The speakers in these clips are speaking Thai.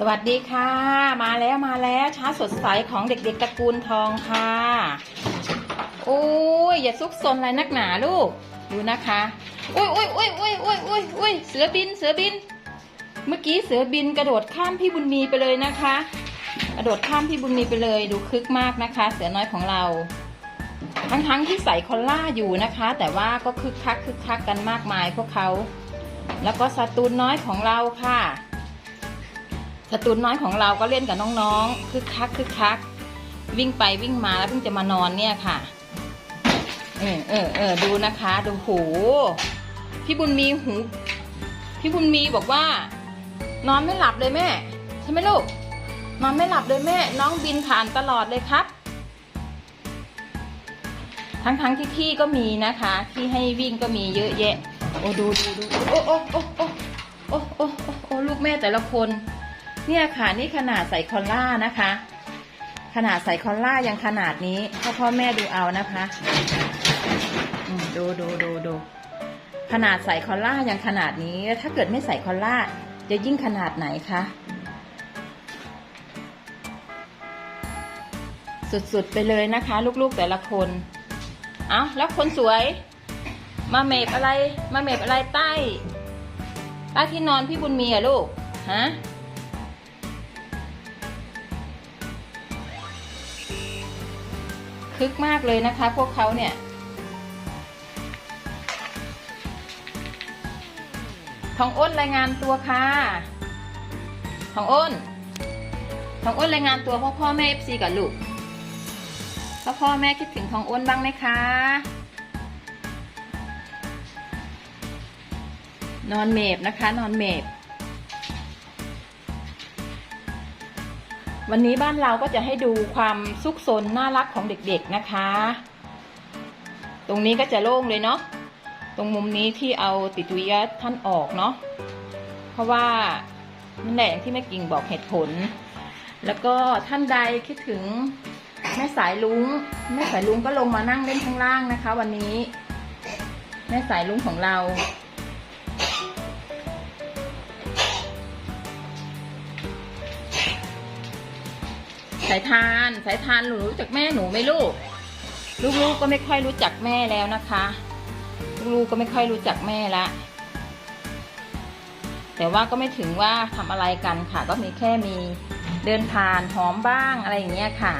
สวัสดีค่ะ มาแล้วมาแล้วช้าสดใสของเด็กๆตระกูลทองค่ะโอ้ยอย่าซุกซนอะไรนักหนาลูกดูนะคะอุ้ยอุ้ยอุ้ยอุ้ยอุ้ยอุ้ยอุ้ยเสือบินเสือบิน เมื่อกี้เสือบินกระโดดข้ามพี่บุญมีไปเลยนะคะ กระโดดข้ามพี่บุญมีไปเลยดูคึกมากนะคะ เสือน้อยของเรา ทั้งๆที่ใส่คอลล่าอยู่นะคะ แต่ว่าก็คึกคักคึกคักกันมากมายพวกเขา แล้วก็สตูนน้อยของเราค่ะ สตูนน้อยของเราก็เล่นกับน้องๆคึกคักคึกคัก วิ่งไปวิ่งมาแล้วเพิ่งจะมานอนเนี่ยค่ะเออเออเออดูนะคะดูหูพี่บุญมีหูพี่บุญมีบอกว่า นอนไม่หลับเลยแม่ ใช่ไหมลูกนอนไม่หลับเลยแม่ น้องบินผ่านตลอดเลยครับ ทั้งๆทที่ที่ก็มีนะคะ ที่ให้วิ่งก็มีเยอะแยะ โอ้ดูดูดูโอ้โอ้โอ้โอ้โอ้โอ้โอ้ลูกแม่แต่ละคน เนี่ยค่ะนี่ขนาดใส่คอลล่านะคะ ขนาดใส่คอลล่ายังขนาดนี้พ่อพ่อแม่ดูเอานะคะดูดูดูดูขนาดใส่คอลล่ายังขนาดนี้ ถ้าเกิดไม่ใส่คอลล่าจะยิ่งขนาดไหนคะสุดๆไปเลยนะคะ ลูกๆแต่ละคน เอาแล้วคนสวย มาเมบอะไร มาเมบอะไรใต้ใต้ที่นอนพี่บุญมีอะลูก ฮะ คึกมากเลยนะคะ พวกเขาเนี่ย ทองอ้นรายงานตัวค่ะ ทองอ้น ทองอ้นรายงานตัวพ่อพ่อแม่เอฟซีกับลูกพ่อพ่อแม่คิดถึงทองอ้นบ้างไหมคะ นอนเมบนะคะ นอนเมบ วันนี้บ้านเราก็จะให้ดูความซุกซนน่ารักของเด็กๆนะคะ ตรงนี้ก็จะโล่งเลยเนาะ ตรงมุมนี้ที่เอาติดวิยะท่านออกเนาะ เพราะว่านั่นแหละอย่างที่แม่กิ่งบอกเหตุผล แล้วก็ท่านใดคิดถึงแม่สายลุง แม่สายลุงก็ลงมานั่งเล่นข้างล่างนะคะ วันนี้ แม่สายลุงของเรา สายทานสายทานหนูรู้จักแม่หนูไหมลูก ลูกๆก็ไม่ค่อยรู้จักแม่แล้วนะคะ ลูกๆก็ไม่ค่อยรู้จักแม่ละ แต่ว่าก็ไม่ถึงว่าทำอะไรกันค่ะ ก็มีแค่มีเดินผ่านหอมบ้างอะไรอย่างเงี้ยค่ะ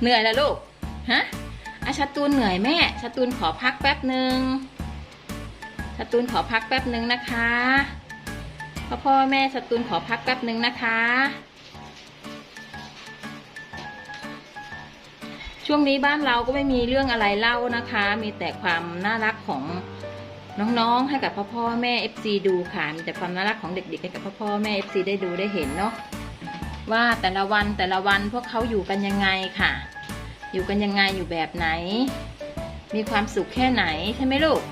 เหนื่อยแล้วลูก ฮะอาชาตูนเหนื่อยแม่ชาตูนขอพักแป๊บหนึ่ง สตูนขอพักแป๊บหนึ่งนะคะพ่อพ่อแม่สตูนขอพักแป๊บหนึ่งนะคะ ช่วงนี้บ้านเราก็ไม่มีเรื่องอะไรเล่านะคะ มีแต่ความน่ารักของน้องๆ ให้กับพ่อพ่อแม่ FC ดูค่ะ มีแต่ความน่ารักของเด็กๆ ให้กับพ่อพ่อแม่ FC ได้ดูได้เห็นเนาะว่าแต่ละวันแต่ละวันพวกเขาอยู่กันยังไงค่ะ อยู่กันยังไงอยู่แบบไหน มีความสุขแค่ไหนใช่ไหมลูก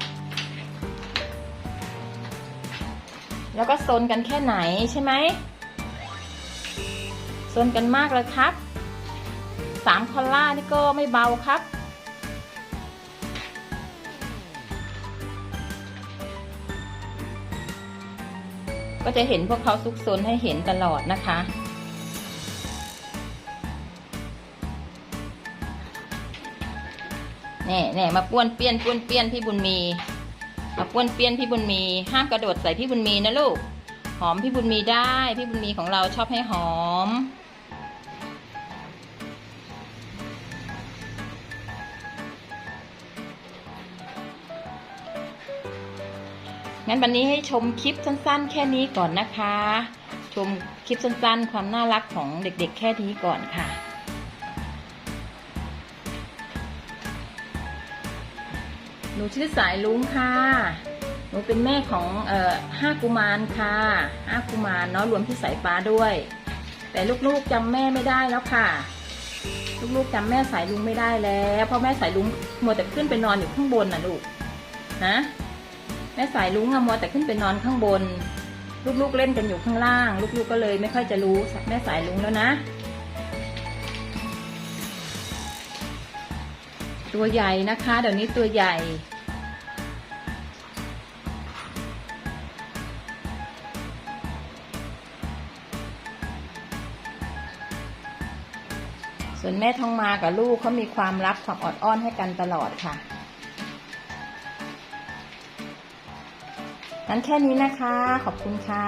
แล้วก็ซนกันแค่ไหนใช่ไหมซนกันมากเลยครับสามคอลล่านี่ก็ไม่เบาครับ ก็จะเห็นพวกเขาซุกซนให้เห็นตลอดนะคะแน่แน่มาป้วนเปี้ยนป้วนเปี้ยนพี่บุญมี มาป้วนเปี้ยนพี่บุญมีห้ามกระโดดใส่พี่บุญมีนะลูก หอมพี่บุญมีได้ พี่บุญมีของเราชอบให้หอม งั้นวันนี้ให้ชมคลิปสั้นๆ แค่นี้ก่อนนะคะ ชมคลิปสั้นๆ ความน่ารักของเด็กๆ แค่นี้ก่อนค่ะ หนูชื่อสายลุงค่ะ หนูเป็นแม่ของเอ่อห้ากุมารค่ะห้ากุมารเนาะรวมพี่สายฟ้าด้วย แต่ลูกๆจำแม่ไม่ได้แล้วค่ะ ลูกๆจำแม่สายลุงไม่ได้แล้วเพราะแม่สายลุงมัวแต่ขึ้นไปนอนอยู่ข้างบนน่ะลูกนะแม่สายลุงอะมัวแต่ขึ้นไปนอนข้างบน ลูกๆเล่นกันอยู่ข้างล่าง ลูกๆก็เลยไม่ค่อยจะรู้แม่สายลุงแล้วนะ ตัวใหญ่นะคะ เดี๋ยวนี้ตัวใหญ่ ส่วนแม่ทองมากับลูกเขามีความรักความอดอ้อนให้กันตลอดค่ะนั้นแค่นี้นะคะ ขอบคุณค่ะ